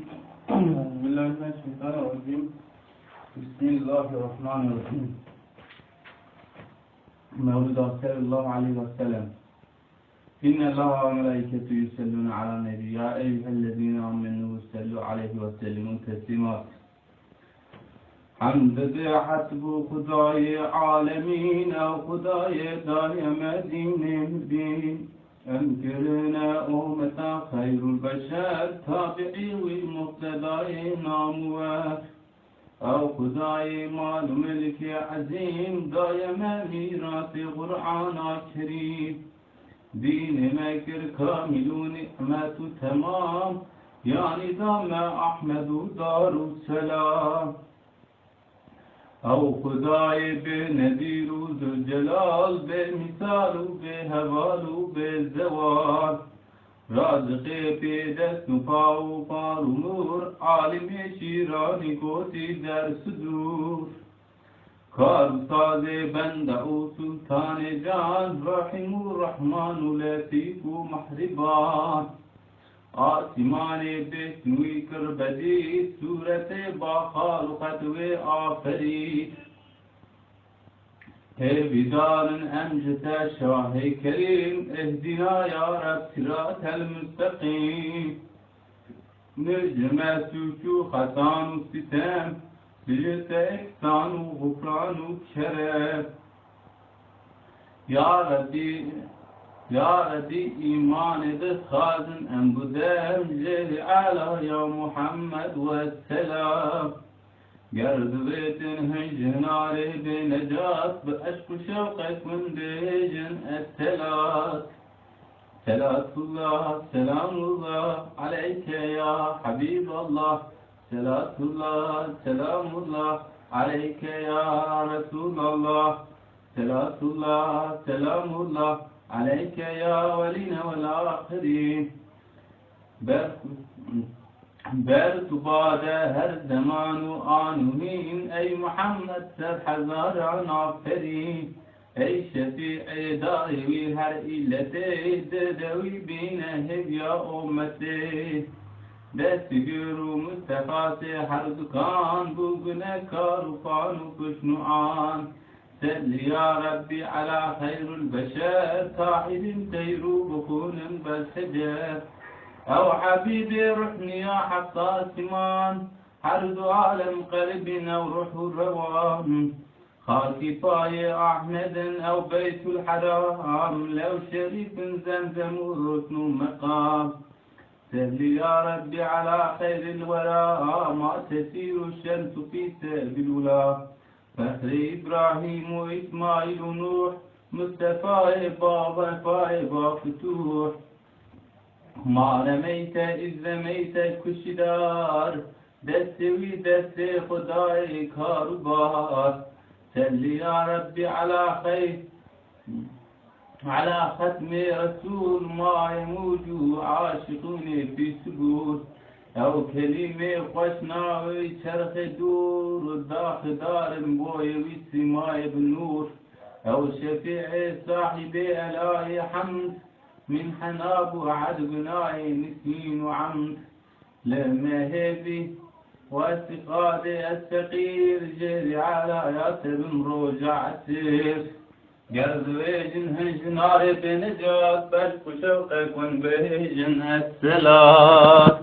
أعوذ بالله من الشيطان الرجيم بسم الله الرحمن الرحيم. مولد صلى الله عليه وسلم. إن الله وملائكته يصلون على النبي. يا أيها الذين آمنوا صلوا عليه وسلموا تسليما. حمد حسب خدای عالمین و خدای دایم دین الدین انکرنا امتا خیر البشر تابعی و مقتدای نامور أو خدای مال و ملک عظیم دایم میراث قرآن کریم دین مکر کامل و نعمت تمام یعنی دام أحمد و دار و سلام أو خدای به نذیر و جلال به مثال و به حوال و به زوال. رازق به دست و پا و پار و نور. عالم شیرانی گوتی در صدور. کار ساز بنده و سلطان جان. رحیم و رحمان و لطیف و محربان. آسمان بشنوی کر بدید صورت با خالقت و آفرید بدار أمجد شاه كريم؟ اهدنا يا رب صراط المستقيم. نجم سوچو خطان و ستم سجت إحسان و غفران و شرف يا ربي يا ردي إيمان خازن أن بدم جل على يا محمد والسلام. قرد بيت هجنار بنجاة بأشك شوقك من بيجن التلات صلاة الله سلام الله عليك يا حبيب الله. صلاة الله سلام الله عليك يا رسول الله. صلاة الله سلام الله عليك يا ولينا والآخرين. برت بعد هر زمان و آنونین ای محمد سر هزاران آفرین ای شفیع داروی هر علت ددوی بین هدیا امته دست گرو مصطفی هر دکان بگنه کار و پان و کشنوان سل يا ربي على خير البشر صاحب خير بخون بالحجر أو حبيبي رحني يا حتى سمان حرد عالم قلبنا وروح الروام خاكي طاي أحمد أو بيت الحرام. لو شريف زمزم وركن مقام. سهل يا ربي على خير الورى. ما تسير الشمس في سهل الولا فخر إبراهيم وإسماعيل ونوح. مصطفى بابا فايبا فتوح. ما رميت إذ رميت كشدار دستوي دست خداي كاربار سل يا ربي على خير على ختم رسول ما يموج عاشقون في سجود أو کلمه خوشناوی چرخ دور و داخ دار بوی سمای بنور. أو شفیع صاحب الای حمد. من حناب وعد بناي نسين وعمد. لما هذي واستقاد السقير جري على ياسر مروجع السير. ويجن هنج نار بنجات بل شوقك ون بهجن السلام